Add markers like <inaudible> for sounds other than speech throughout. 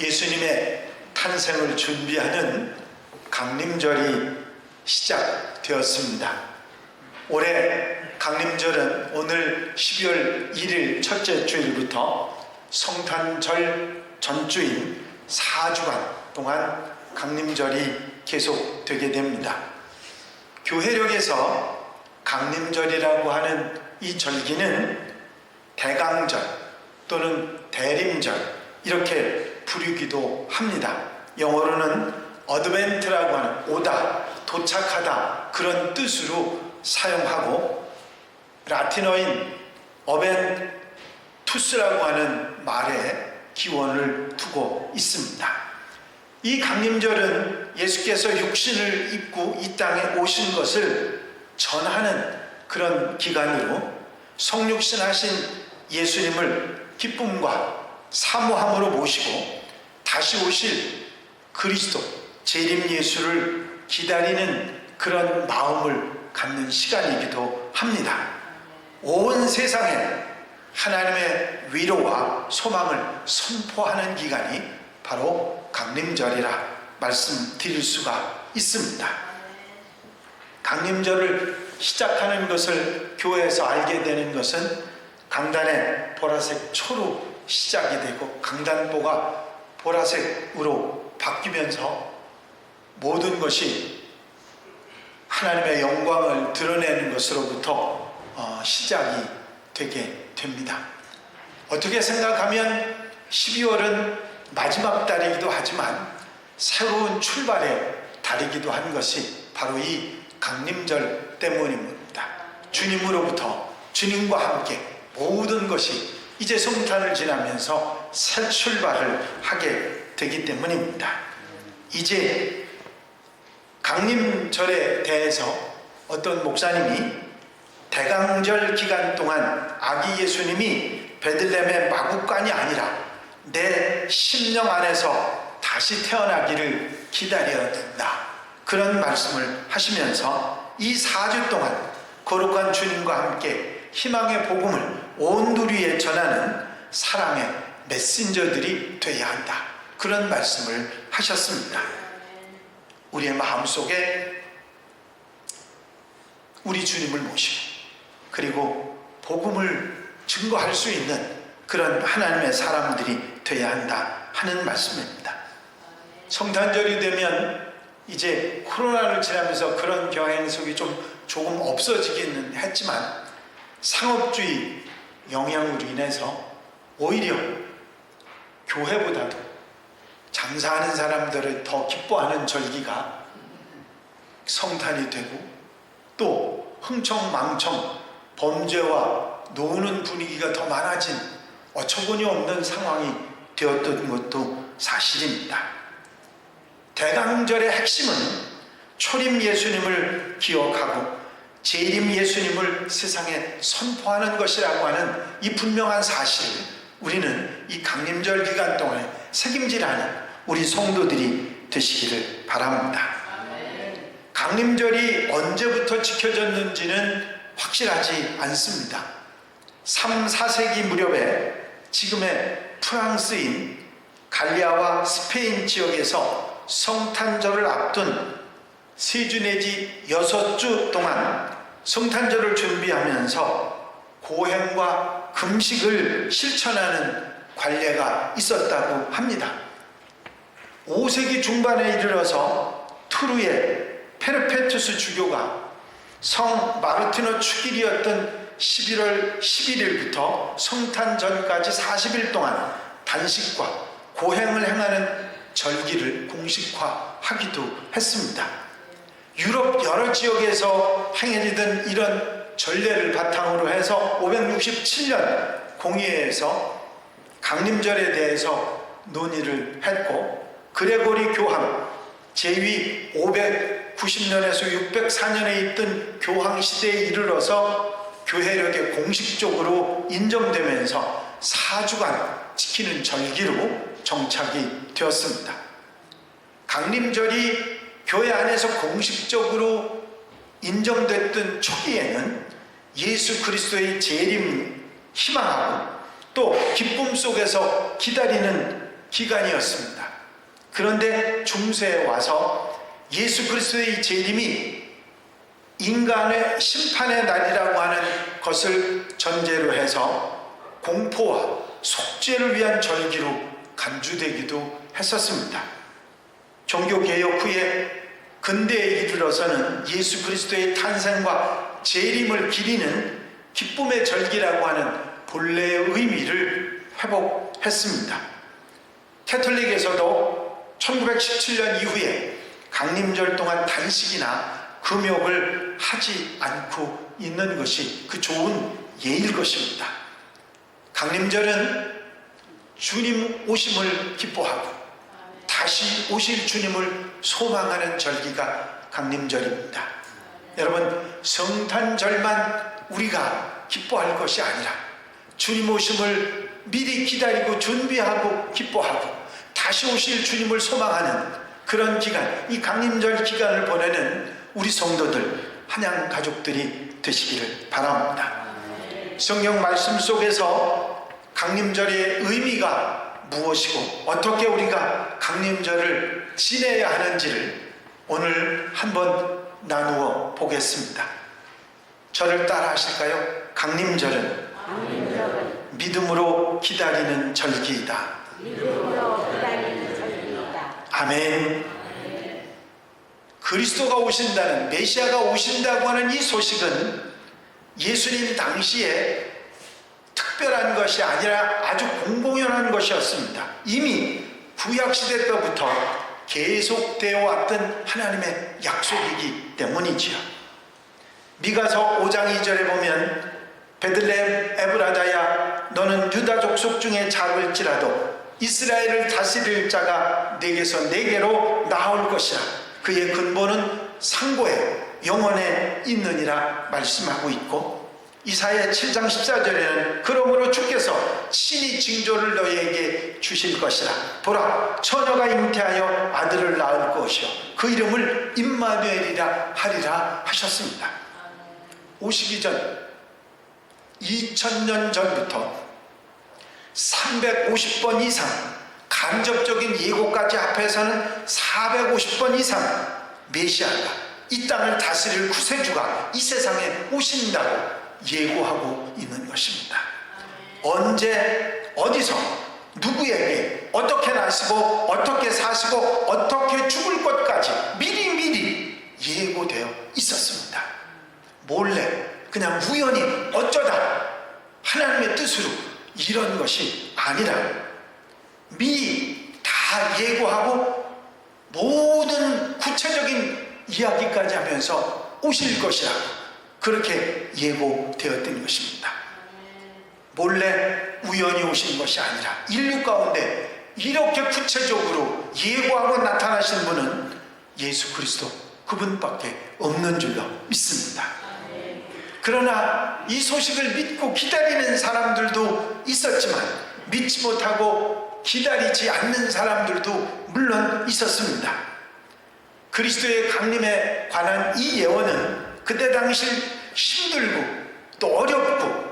예수님의 탄생을 준비하는 강림절이 시작되었습니다. 올해 강림절은 오늘 12월 1일 첫째 주일부터 성탄절 전주인 4주간 동안 강림절이 계속되게 됩니다. 교회력에서 강림절이라고 하는 이 절기는 대강절 또는 대림절 이렇게 부르기도 합니다. 영어로는 어드벤트라고 하는 오다, 도착하다 그런 뜻으로 사용하고 라틴어인 어벤투스라고 하는 말에 기원을 두고 있습니다. 이 강림절은 예수께서 육신을 입고 이 땅에 오신 것을 전하는 그런 기간으로 성육신 하신 예수님을 기쁨과 사모함으로 모시고 다시 오실 그리스도 재림 예수를 기다리는 그런 마음을 갖는 시간이기도 합니다. 온 세상에 하나님의 위로와 소망을 선포하는 기간이 바로 강림절이라 말씀드릴 수가 있습니다. 강림절을 시작하는 것을 교회에서 알게 되는 것은 강단의 보라색 초로 시작이 되고 강단보가 보라색으로 바뀌면서 모든 것이 하나님의 영광을 드러내는 것으로부터 어, 시작이 되게 됩니다. 어떻게 생각하면 12월은 마지막 달이기도 하지만 새로운 출발의 달이기도 한 것이 바로 이 강림절 때문입니다. 주님으로부터 주님과 함께 모든 것이 이제 성탄을 지나면서 새 출발을 하게 되기 때문입니다. 이제 강림절에 대해서 어떤 목사님이 대강절 기간 동안 아기 예수님이 베들렘의 마국간이 아니라 내 심령 안에서 다시 태어나기를 기다려야. 그런 말씀을 하시면서 이 4주 동안 거룩한 주님과 함께 희망의 복음을 온 누리에 전하는 사랑의 메신저들이 되어야 한다. 그런 말씀을 하셨습니다. 우리의 마음속에 우리 주님을 모시고 그리고 복음을 증거할 수 있는 그런 하나님의 사람들이 되어야 한다 하는 말씀입니다. 성탄절이 되면 이제 코로나를 지나면서 그런 경향성이 좀 조금 없어지기는 했지만 상업주의 영향으로 인해서 오히려 교회보다도 장사하는 사람들을 더 기뻐하는 절기가 성탄이 되고 또 흥청망청 범죄와 노는 분위기가 더 많아진 어처구니 없는 상황이 되었던 것도 사실입니다. 대강절의 핵심은 초림 예수님을 기억하고 재림 예수님을 세상에 선포하는 것이라고 하는 이 분명한 사실을 우리는 이 강림절 기간 동안에 책임지라는 우리 성도들이 되시기를 바랍니다. 강림절이 언제부터 지켜졌는지는 확실하지 않습니다. 3, 4세기 무렵에 지금의 프랑스인 갈리아와 스페인 지역에서 성탄절을 앞둔 세 주 내지 여섯 주 동안 성탄절을 준비하면서 고행과 금식을 실천하는 관례가 있었다고 합니다. 5세기 중반에 이르러서 투르의 페르페투스 주교가 성 마르티노 축일이었던 11월 11일부터 성탄 전까지 40일 동안 단식과 고행을 행하는 절기를 공식화하기도 했습니다. 유럽 여러 지역에서 행해지던 이런 전례를 바탕으로 해서 567년 공의회에서 강림절에 대해서 논의를 했고 그레고리 교황 제위 590년에서 604년에 있던 교황 시대에 이르러서 교회력에 공식적으로 인정되면서 4주간 지키는 절기로 정착이 되었습니다. 강림절이 교회 안에서 공식적으로 인정됐던 초기에는 예수 그리스도의 재림 희망하고 또 기쁨 속에서 기다리는 기간이었습니다. 그런데 중세에 와서 예수 그리스도의 재림이 인간의 심판의 날이라고 하는 것을 전제로 해서 공포와 속죄를 위한 절기로 간주되기도 했었습니다. 종교개혁 후에 근대에 이르러서는 예수 그리스도의 탄생과 재림을 기리는 기쁨의 절기라고 하는 본래의 의미를 회복했습니다. 캐톨릭에서도 1917년 이후에 강림절 동안 단식이나 금욕을 하지 않고 있는 것이 그 좋은 예일 것입니다. 강림절은 주님 오심을 기뻐하고 다시 오실 주님을 소망하는 절기가 강림절입니다. 여러분 성탄절만 우리가 기뻐할 것이 아니라 주님 오심을 미리 기다리고 준비하고 기뻐하고 다시 오실 주님을 소망하는 그런 기간, 이 강림절 기간을 보내는 우리 성도들, 한양 가족들이 되시기를 바랍니다. 성경 말씀 속에서 강림절의 의미가 무엇이고 어떻게 우리가 강림절을 지내야 하는지를 오늘 한번 나누어 보겠습니다. 저를 따라 하실까요? 강림절은 믿음으로 기다리는 절기이다. 아멘. 그리스도가 오신다는 메시아가 오신다고 하는 이 소식은 예수님 당시에 특별한 것이 아니라 아주 공공연한 것이었습니다. 이미 구약 시대 때부터 계속되어 왔던 하나님의 약속이기 때문이지요. 미가서 5장 2절에 보면 베들레헴 에브라다야 너는 유다 족 속 중에 작을지라도 이스라엘을 다스릴 자가 내게서 내게로 나올 것이라 그의 근본은 상고에 영원에 있느니라 말씀하고 있고 이사야 7장 14절에는 그러므로 주께서 친히 징조를 너희에게 주실 것이라. 보라 처녀가 잉태하여 아들을 낳을 것이요. 그 이름을 임마누엘이라 하리라 하셨습니다. 오시기 전 2000년 전부터 350번 이상 간접적인 예고까지 합해서는 450번 이상 메시아가 이 땅을 다스릴 구세주가 이 세상에 오신다고 예고하고 있는 것입니다. 언제 어디서 누구에게 어떻게 나시고 어떻게 사시고 어떻게 죽을 것까지 미리 미리 예고되어 있었습니다. 몰래 그냥 우연히 어쩌다 하나님의 뜻으로 이런 것이 아니라 미리 다 예고하고 모든 구체적인 이야기까지 하면서 오실 것이라 그렇게 예고되었던 것입니다. 몰래 우연히 오신 것이 아니라 인류 가운데 이렇게 구체적으로 예고하고 나타나신 분은 예수 그리스도 그분밖에 없는 줄로 믿습니다. 그러나 이 소식을 믿고 기다리는 사람들도 있었지만 믿지 못하고 기다리지 않는 사람들도 물론 있었습니다. 그리스도의 강림에 관한 이 예언은 그때 당시 힘들고 또 어렵고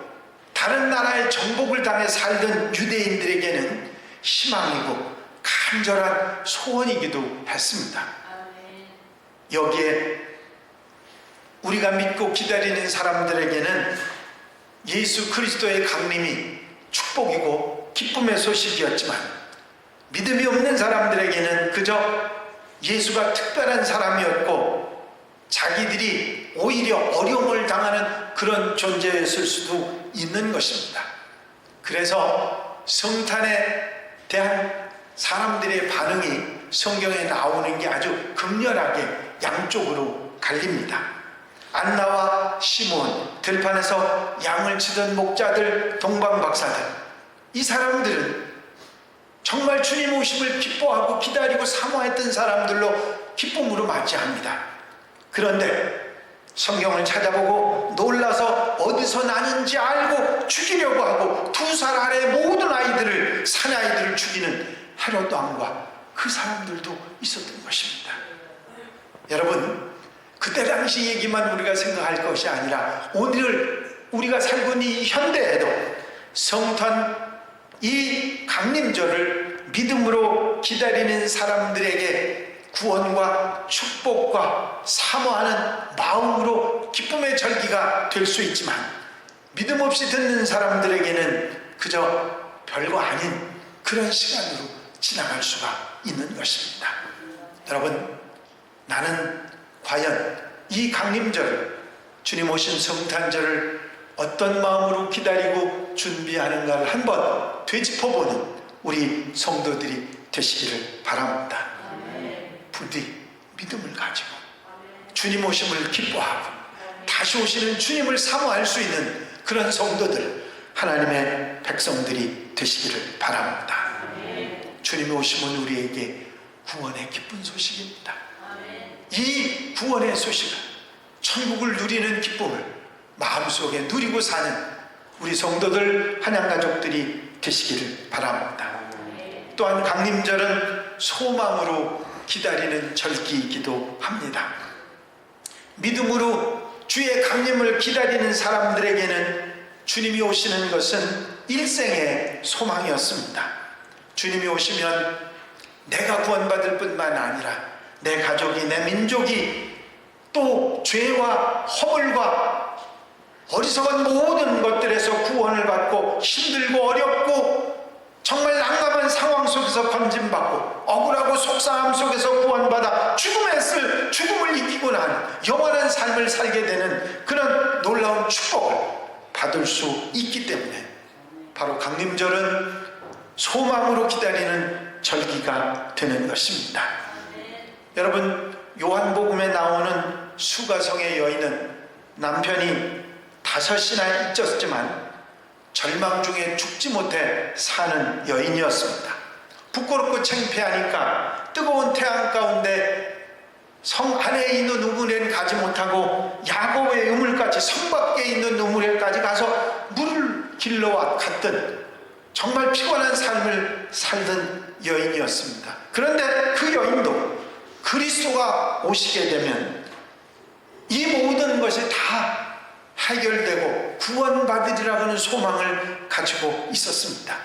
다른 나라의 정복을 당해 살던 유대인들에게는 희망이고 간절한 소원이기도 했습니다. 여기에 우리가 믿고 기다리는 사람들에게는 예수 그리스도의 강림이 축복이고 기쁨의 소식이었지만 믿음이 없는 사람들에게는 그저 예수가 특별한 사람이었고 자기들이 오히려 어려움을 당하는 그런 존재였을 수도 있는 것입니다. 그래서 성탄에 대한 사람들의 반응이 성경에 나오는 게 아주 극렬하게 양쪽으로 갈립니다. 안나와 시몬, 들판에서 양을 치던 목자들, 동방박사들. 이 사람들은 정말 주님 오심을 기뻐하고 기다리고 사모했던 사람들로 기쁨으로 맞이합니다. 그런데 성경을 찾아보고 놀라서 어디서 나는지 알고 죽이려고 하고 두 살 아래 모든 아이들을 사내아이들을 죽이는 헤롯 왕과 그 사람들도 있었던 것입니다. 여러분 그때 당시 얘기만 우리가 생각할 것이 아니라 오늘 우리가 살고 있는 이 현대에도 성탄 이 강림절을 믿음으로 기다리는 사람들에게 구원과 축복과 사모하는 마음으로 기쁨의 절기가 될 수 있지만 믿음 없이 듣는 사람들에게는 그저 별거 아닌 그런 시간으로 지나갈 수가 있는 것입니다. 여러분, 나는 과연 이 강림절, 주님 오신 성탄절을 어떤 마음으로 기다리고 준비하는가를 한번 되짚어보는 우리 성도들이 되시기를 바랍니다. 부디 믿음을 가지고 주님 오심을 기뻐하고 다시 오시는 주님을 사모할 수 있는 그런 성도들, 하나님의 백성들이 되시기를 바랍니다. 주님이 오심은 우리에게 구원의 기쁜 소식입니다. 이 구원의 소식은 천국을 누리는 기쁨을 마음속에 누리고 사는 우리 성도들 한양 가족들이 되시기를 바랍니다. 또한 강림절은 소망으로 기다리는 절기이기도 합니다. 믿음으로 주의 강림을 기다리는 사람들에게는 주님이 오시는 것은 일생의 소망이었습니다. 주님이 오시면 내가 구원받을 뿐만 아니라 내 가족이, 내 민족이 또 죄와 허물과 어리석은 모든 것들에서 구원을 받고 힘들고 어렵고 정말 난감한 상황 속에서 건진받고 억울하고 속상함 속에서 구원받아 죽음에 쓸 죽음을 이기고 난 영원한 삶을 살게 되는 그런 놀라운 축복을 받을 수 있기 때문에 바로 강림절은 소망으로 기다리는 절기가 되는 것입니다. 여러분 요한복음에 나오는 수가성의 여인은 남편이 다섯이나 잊었지만 절망 중에 죽지 못해 사는 여인이었습니다. 부끄럽고 창피하니까 뜨거운 태양 가운데 성 안에 있는 우물에는 가지 못하고 야곱의 우물까지 성 밖에 있는 우물에까지 가서 물을 길러와 갔던 정말 피곤한 삶을 살던 여인이었습니다. 그런데 그 여인도 그리스도가 오시게 되면 이 모든 것이 다 해결되고 구원받으리라고 하는 소망을 가지고 있었습니다.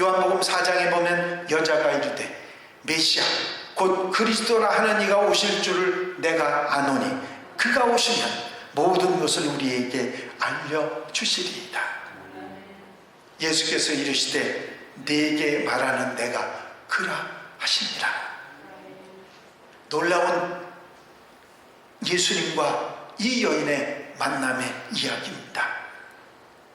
요한복음 4장에 보면 여자가 이르되 메시아 곧 그리스도라 하는 이가 오실 줄을 내가 아노니 그가 오시면 모든 것을 우리에게 알려 주시리이다. 예수께서 이르시되 네게 말하는 내가 그라 하시니라. 놀라운 예수님과 이 여인의 만남의 이야기입니다.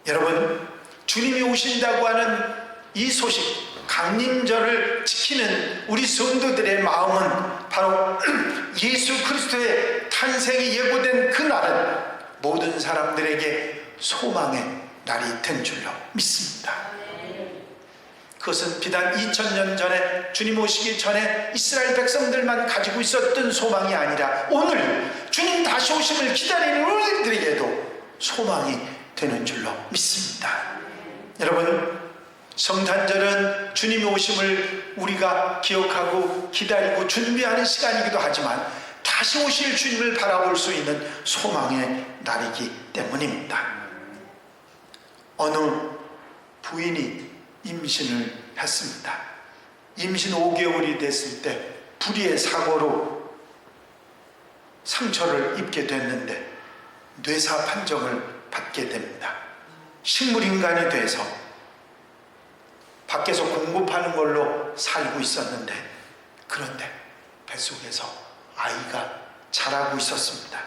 여러분, 주님이 오신다고 하는 이 소식, 강림절을 지키는 우리 성도들의 마음은 바로 <clears throat> 예수 그리스도의 탄생이 예고된 그 날은 모든 사람들에게 소망의 날이 된 줄로 믿습니다. 그것은 비단 2000년 전에 주님 오시기 전에 이스라엘 백성들만 가지고 있었던 소망이 아니라 오늘 주님 다시 오심을 기다리는 우리들에게도 소망이 되는 줄로 믿습니다. 여러분, 성탄절은 주님이 오심을 우리가 기억하고 기다리고 준비하는 시간이기도 하지만 다시 오실 주님을 바라볼 수 있는 소망의 날이기 때문입니다. 어느 부인이 임신을 했습니다. 임신 5개월이 됐을 때 불의의 사고로 상처를 입게 됐는데 뇌사 판정을 받게 됩니다. 식물인간이 돼서 밖에서 공급하는 걸로 살고 있었는데 그런데 뱃속에서 아이가 자라고 있었습니다.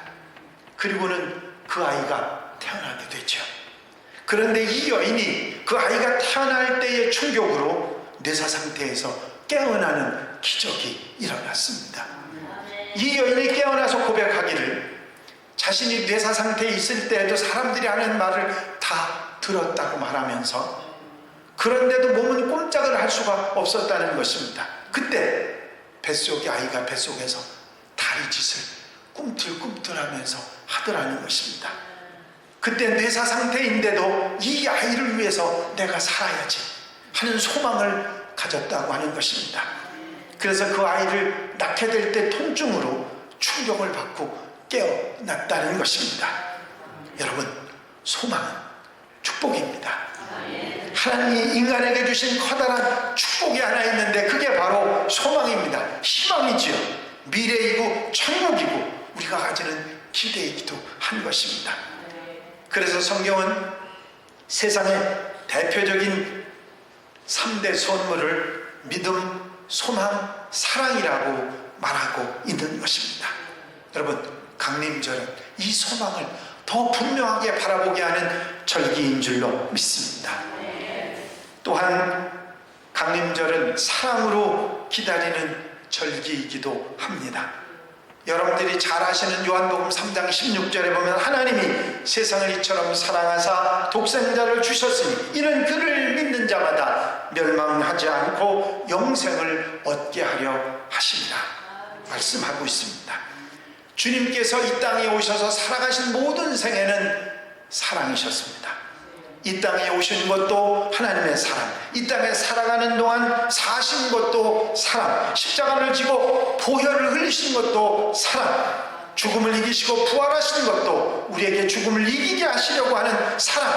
그리고는 그 아이가 태어나게 되죠. 그런데 이 여인이 그 아이가 태어날 때의 충격으로 뇌사 상태에서 깨어나는 기적이 일어났습니다. 이 여인이 깨어나서 고백하기를 자신이 뇌사 상태에 있을 때에도 사람들이 하는 말을 다 들었다고 말하면서 그런데도 몸은 꼼짝을 할 수가 없었다는 것입니다. 그때 뱃속의 아이가 뱃속에서 다리 짓을 꿈틀꿈틀 하면서 하더라는 것입니다. 그때 뇌사 상태인데도 이 아이를 위해서 내가 살아야지 하는 소망을 가졌다고 하는 것입니다. 그래서 그 아이를 낳게 될 때 통증으로 충격을 받고 깨어났다는 것입니다. 여러분, 소망은 축복입니다. 하나님이 인간에게 주신 커다란 축복이 하나 있는데 그게 바로 소망입니다. 희망이지요. 미래이고 천국이고 우리가 가지는 기대이기도 한 것입니다. 그래서 성경은 세상의 대표적인 3대 선물을 믿음, 소망, 사랑이라고 말하고 있는 것입니다. 여러분, 강림절은 이 소망을 더 분명하게 바라보게 하는 절기인 줄로 믿습니다. 또한 강림절은 사랑으로 기다리는 절기이기도 합니다. 여러분들이 잘 아시는 요한복음 3장 16절에 보면 하나님이 세상을 이처럼 사랑하사 독생자를 주셨으니 이는 그를 믿는 자마다 멸망하지 않고 영생을 얻게 하려 하십니다. 말씀하고 있습니다. 주님께서 이 땅에 오셔서 살아가신 모든 생애는 사랑이셨습니다. 이 땅에 오신 것도 하나님의 사랑, 이 땅에 살아가는 동안 사신 것도 사랑, 십자가를 지고 보혈을 흘리신 것도 사랑, 죽음을 이기시고 부활하신 것도 우리에게 죽음을 이기게 하시려고 하는 사랑,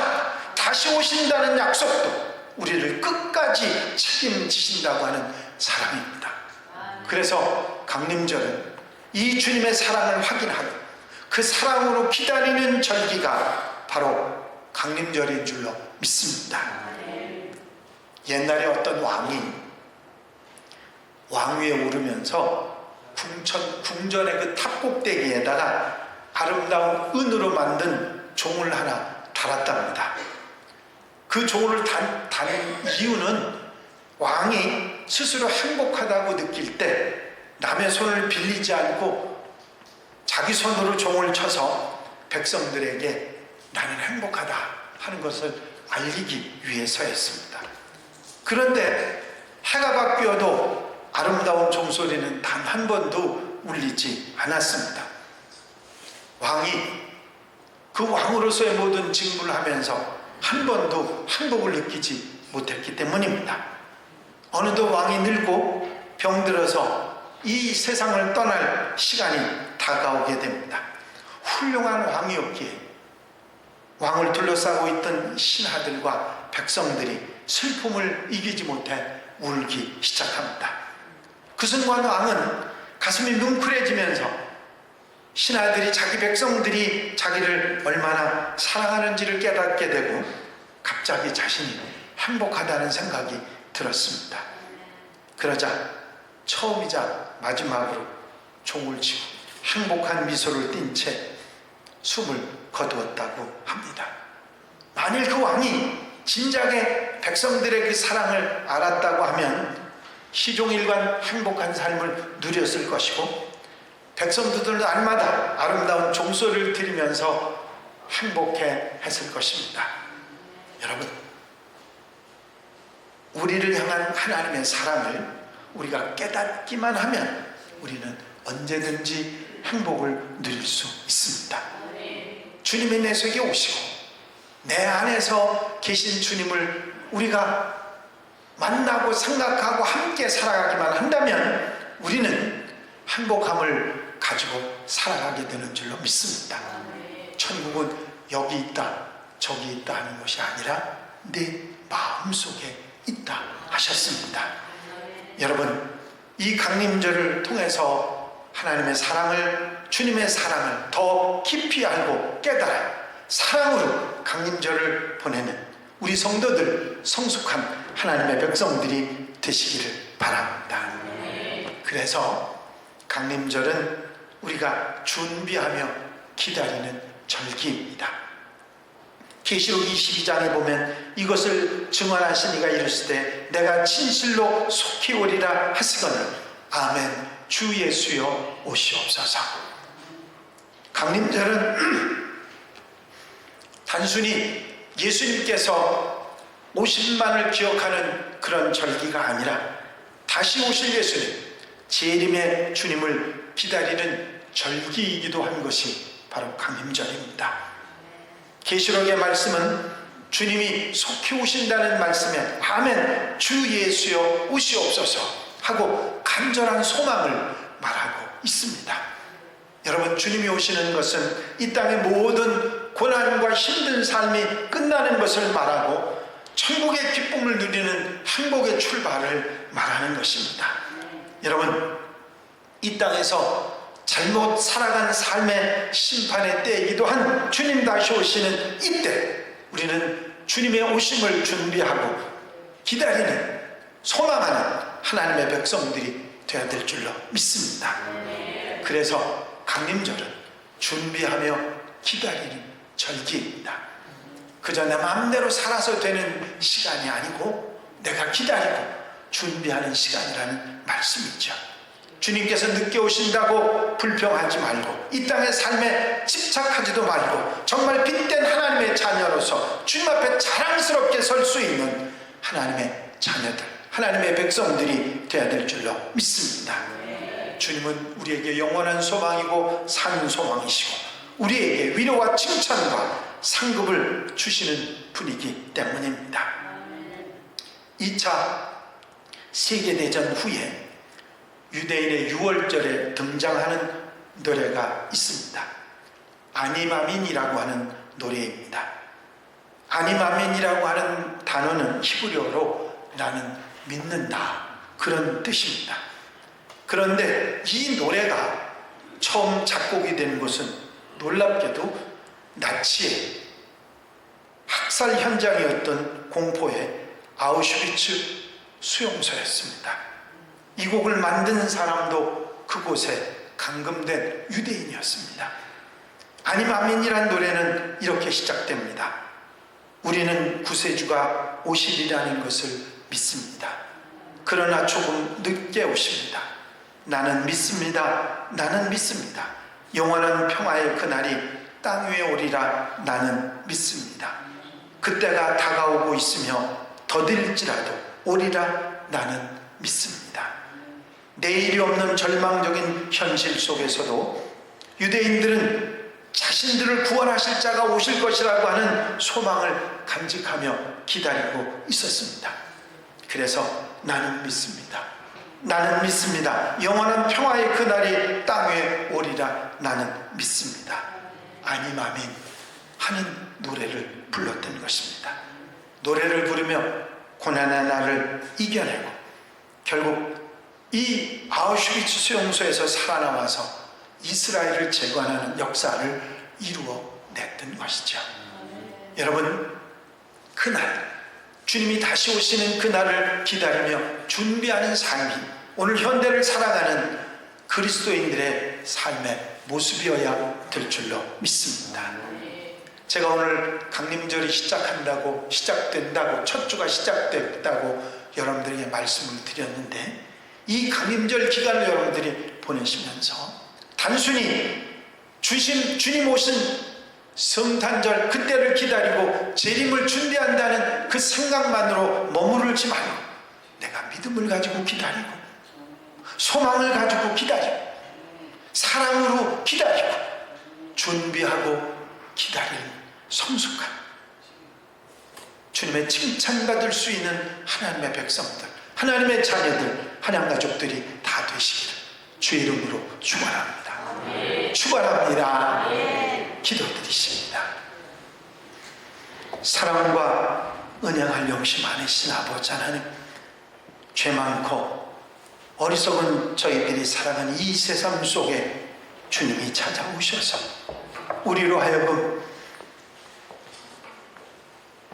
다시 오신다는 약속도 우리를 끝까지 책임지신다고 하는 사랑입니다. 그래서 강림절은 이 주님의 사랑을 확인하고 그 사랑으로 기다리는 절기가 바로 강림절인 줄로 믿습니다. 옛날에 어떤 왕이 왕위에 오르면서 궁천, 궁전의 그 탑꼭대기에다가 아름다운 은으로 만든 종을 하나 달았답니다. 그 종을 단, 다는 이유는 왕이 스스로 행복하다고 느낄 때 남의 손을 빌리지 않고 자기 손으로 종을 쳐서 백성들에게 나는 행복하다 하는 것을 알리기 위해서였습니다. 그런데 해가 바뀌어도 아름다운 종소리는 단 한 번도 울리지 않았습니다. 왕이 그 왕으로서의 모든 직무를 하면서 한 번도 행복을 느끼지 못했기 때문입니다. 어느덧 왕이 늙고 병들어서 이 세상을 떠날 시간이 다가오게 됩니다. 훌륭한 왕이었기에 왕을 둘러싸고 있던 신하들과 백성들이 슬픔을 이기지 못해 울기 시작합니다. 그 순간 왕은 가슴이 뭉클해지면서 신하들이 자기 백성들이 자기를 얼마나 사랑하는지를 깨닫게 되고 갑자기 자신이 행복하다는 생각이 들었습니다. 그러자 처음이자 마지막으로 종을 쥐고 행복한 미소를 띤 채 숨을 거두었다고 합니다. 만일 그 왕이 진작에 백성들의 그 사랑을 알았다고 하면 시종일관 행복한 삶을 누렸을 것이고 백성들도 날마다 아름다운 종소리를 들으면서 행복해 했을 것입니다. 여러분, 우리를 향한 하나님의 사랑을 우리가 깨닫기만 하면 우리는 언제든지 행복을 누릴 수 있습니다. 주님이 내 속에 오시고 내 안에서 계신 주님을 우리가 만나고 생각하고 함께 살아가기만 한다면 우리는 행복함을 가지고 살아가게 되는 줄로 믿습니다. 천국은 여기 있다, 저기 있다 하는 것이 아니라 내 마음 속에 있다 하셨습니다. 여러분, 이 강림절을 통해서 하나님의 사랑을, 주님의 사랑을 더 깊이 알고 깨달아 사랑으로 강림절을 보내는 우리 성도들, 성숙한 하나님의 백성들이 되시기를 바랍니다. 그래서 강림절은 우리가 준비하며 기다리는 절기입니다. 계시록 22장에 보면 이것을 증언하신 이가 이르시되 내가 진실로 속히 오리라 하시거늘 아멘 주 예수여 오시옵소서 강림절은 <clears throat> 단순히 예수님께서 오신만을 기억하는 그런 절기가 아니라 다시 오실 예수님 재림의 주님을 기다리는 절기이기도 한 것이 바로 강림절입니다. 계시록의 말씀은 주님이 속히 오신다는 말씀에 아멘 주 예수여 오시옵소서 하고 간절한 소망을 말하고 있습니다. 여러분 주님이 오시는 것은 이 땅의 모든 고난과 힘든 삶이 끝나는 것을 말하고 천국의 기쁨을 누리는 행복의 출발을 말하는 것입니다. 여러분, 이 땅에서 잘못 살아간 삶의 심판의 때이기도 한 주님 다시 오시는 이때 우리는 주님의 오심을 준비하고 기다리는 소망하는 하나님의 백성들이 되어야 될 줄로 믿습니다. 그래서 강림절은 준비하며 기다리는 절기입니다. 그저 내 마음대로 살아서 되는 시간이 아니고 내가 기다리고 준비하는 시간이라는 말씀이죠. 주님께서 늦게 오신다고 불평하지 말고 이 땅의 삶에 집착하지도 말고 정말 빛된 하나님의 자녀로서 주님 앞에 자랑스럽게 설 수 있는 하나님의 자녀들, 하나님의 백성들이 되어야 될 줄로 믿습니다. 주님은 우리에게 영원한 소망이고 산 소망이시고 우리에게 위로와 칭찬과 상급을 주시는 분이기 때문입니다. 2차 세계대전 후에 유대인의 6월절에 등장하는 노래가 있습니다. 아니마민이라고 하는 노래입니다. 아니마민이라고 하는 단어는 히브리어로 나는 믿는다 그런 뜻입니다. 그런데 이 노래가 처음 작곡이 된 것은 놀랍게도 나치의 학살 현장이었던 공포의 아우슈비츠 수용소였습니다. 이 곡을 만든 사람도 그곳에 감금된 유대인이었습니다. 아니마민이란 노래는 이렇게 시작됩니다. 우리는 구세주가 오시리라는 것을 믿습니다. 그러나 조금 늦게 오십니다. 나는 믿습니다. 나는 믿습니다. 영원한 평화의 그날이 땅 위에 오리라 나는 믿습니다. 그때가 다가오고 있으며 더딜지라도 오리라 나는 믿습니다. 내일이 없는 절망적인 현실 속에서도 유대인들은 자신들을 구원하실 자가 오실 것이라고 하는 소망을 간직하며 기다리고 있었습니다. 그래서 나는 믿습니다. 나는 믿습니다. 영원한 평화의 그날이 땅에 오리라 나는 믿습니다. 아니마민 하는 노래를 불렀던 것입니다. 노래를 부르며 고난의 날을 이겨내고 결국 이 아우슈비츠 수용소에서 살아남아서 이스라엘을 재건하는 역사를 이루어냈던 것이죠. 여러분, 그날 주님이 다시 오시는 그날을 기다리며 준비하는 삶이 오늘 현대를 살아가는 그리스도인들의 삶의 모습이어야 될 줄로 믿습니다. 제가 오늘 강림절이 시작한다고 시작된다고 첫 주가 시작됐다고 여러분들에게 말씀을 드렸는데 이 강림절 기간을 여러분들이 보내시면서 단순히 주신 주님 오신 성탄절 그때를 기다리고 재림을 준비한다는 그 생각만으로 머무르지 말고 내가 믿음을 가지고 기다리고 소망을 가지고 기다리고 사랑으로 기다리고 준비하고 기다리는 성숙한 주님의 칭찬받을 수 있는 하나님의 백성들 하나님의 자녀들 하나님 가족들이 다 되시기를 주의 이름으로 축원합니다. 축원합니다. 기도드리십니다. 사랑과 은행할 용심 많으신 아버지 하나님 죄 많고 어리석은 저희들이 살아가는 이 세상 속에 주님이 찾아오셔서 우리로 하여금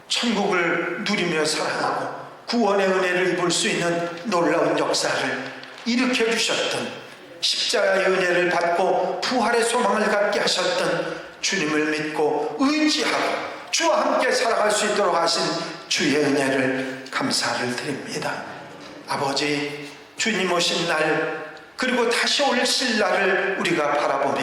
천국을 누리며 살아가고 구원의 은혜를 입을 수 있는 놀라운 역사를 일으켜 주셨던 십자가의 은혜를 받고 부활의 소망을 갖게 하셨던 주님을 믿고 의지하고 주와 함께 살아갈 수 있도록 하신 주의 은혜를 감사를 드립니다. 아버지 주님 오신 날 그리고 다시 오실 날을 우리가 바라보며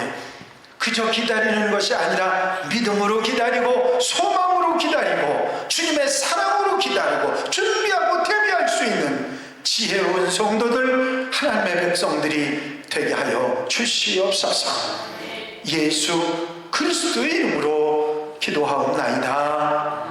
그저 기다리는 것이 아니라 믿음으로 기다리고 소망 으로 기다리고 주님의 사랑으로 기다리고 준비하고 대비할 수 있는 지혜로운 성도들 하나님의 백성들이 되게 하여 주시옵소서. 예수 그리스도의 이름으로 기도하옵나이다